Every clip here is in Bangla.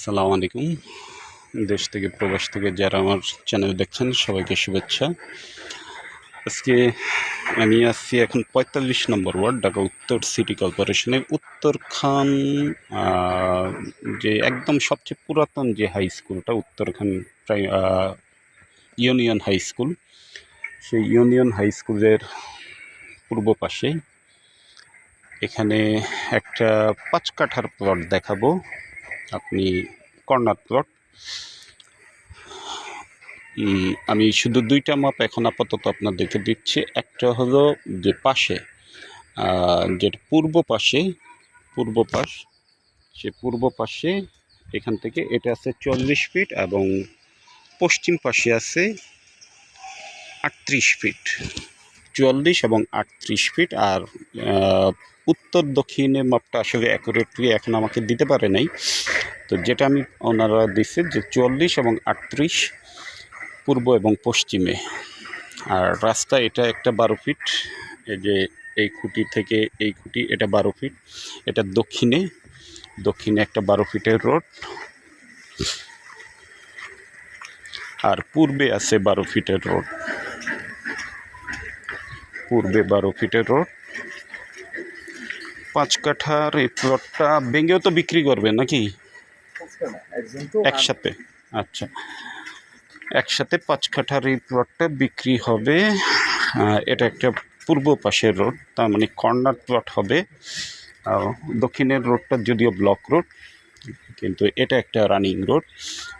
আসসালামু আলাইকুম। দেশ থেকে প্রবাস থেকে যারা আমার চ্যানেল দেখছেন সবাইকে শুভেচ্ছা। আজকে আমি আসছি এখন পঁয়তাল্লিশ নম্বর ওয়ার্ড ঢাকা উত্তর সিটি কর্পোরেশনের উত্তরখান আহ, যে একদম সবচেয়ে পুরাতন যে হাই স্কুলটা উত্তরখান প্রাই ইউনিয়ন হাই স্কুল সেই ইউনিয়ন হাই স্কুলের পূর্ব পাশে এখানে একটা পাঁচ কাঠার প্লট দেখাবো। আপনি কর্নার প্লট আমি শুধু দুইটা মাপ এখন আপাতত আপনাদেরকে দিচ্ছি। একটা হলো যে পাশে যেটা পূর্ব পাশে, পূর্ব পাশ, সে পূর্ব পাশে, এখান থেকে এটা আছে চল্লিশ ফিট এবং পশ্চিম পাশে আছে আটত্রিশ ফিট। চুয়াল্লিশ এবং আটত্রিশ ফিট আর উত্তর দক্ষিণের মাপটা আসলে অ্যাকুরেটলি এখন আমাকে দিতে পারে নাই। তো যেটা আমি ওনারা দিচ্ছে যে চুয়াল্লিশ এবং আটত্রিশ পূর্ব এবং পশ্চিমে। আর রাস্তা এটা একটা বারো ফিট, এই যে এই খুঁটি থেকে এই খুঁটি এটা বারো ফিট, এটা দক্ষিণে দক্ষিণে একটা বারো ফিটের রোড। আর পূর্বে আছে বারো ফিটের রোড। পূর্বে বারো ফিটের রোড। পাঁচ কাঠার এই প্লটটা ভেঙেও তো বিক্রি করবে নাকি? একসাথে। আচ্ছা। একসাথে পাঁচ কাঠার এই প্লটটা বিক্রি হবে। এটা একটা পূর্ব পাশের রোড, তার মানে কর্নার প্লট হবে। দক্ষিণের রোডটা যদিও ব্লক রোড কিন্তু এটা একটা রানিং রোড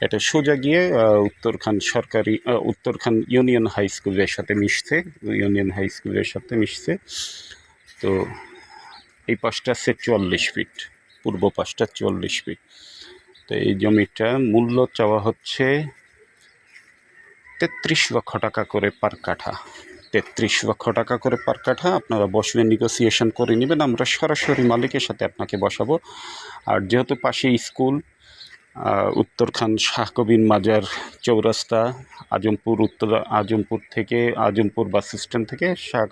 এটা সোজা গিয়ে উত্তরখান সরকারি উত্তরখান ইউনিয়ন হাই স্কুলের সাথে মিশছে। ইউনিয়ন হাই স্কুলের সাথে মিশছে। তো এই পাশটা আছে চুয়াল্লিশ ফিট পূর্ব পাশটা চুয়াল্লিশ ফিট তো এই জমিটা মূল্য চাওয়া হচ্ছে তেত্রিশ লক্ষ টাকা করে পার কাঠা। তেত্রিশ লক্ষ টাকা করে পার কাঠা আপনারা বসবেন নেগোসিয়েশন করে নেবেন। আমরা সরাসরি মালিকের সাথে আপনাকে বসাবো। আর যেহেতু পাশে স্কুল উত্তরখান শাহ কবির মাজার চৌরাস্তা, আজমপুর উত্তর, আজমপুর থেকে, আজমপুর বাস স্ট্যান্ড থেকে শাহ,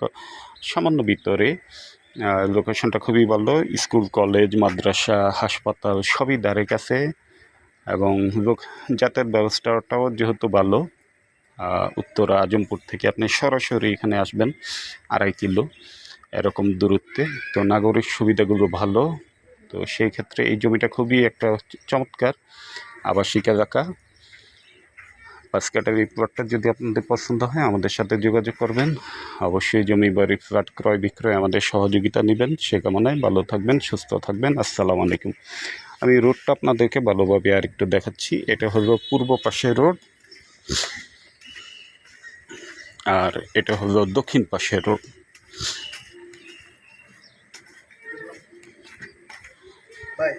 সামান্য ভিতরে লোকেশনটা খুবই ভালো। স্কুল কলেজ মাদ্রাসা, হাসপাতাল সবই দ্বারে কাছে এবং লোক, যাতায়াত ব্যবস্থাটাও যেহেতু ভালো উত্তর আজমপুর থেকে আপনি সরাসরি এখানে আসবেন, আড়াই কিলো, এরকম দূরত্বে। তো নাগরিক সুবিধাগুলো ভালো। তো সেই ক্ষেত্রে এই জমিটা খুবই একটা চমৎকার আবাসিক এলাকা। পাঁচ কাটার এই প্লটটা যদি আপনাদের পছন্দ হয়, আমাদের সাথে যোগাযোগ করবেন। অবশ্যই জমি বাড়ি, ফ্ল্যাট ক্রয়, বিক্রয় আমাদের সহযোগিতা নেবেন। সে কামনায় ভালো থাকবেন, সুস্থ থাকবেন। আসসালামু আলাইকুম। আমি রোডটা আপনাদেরকে ভালোভাবে আর একটু দেখাচ্ছি। এটা হলো পূর্ব পাশের রোড আর এটা হলো দক্ষিণ পাশের রোড ভাই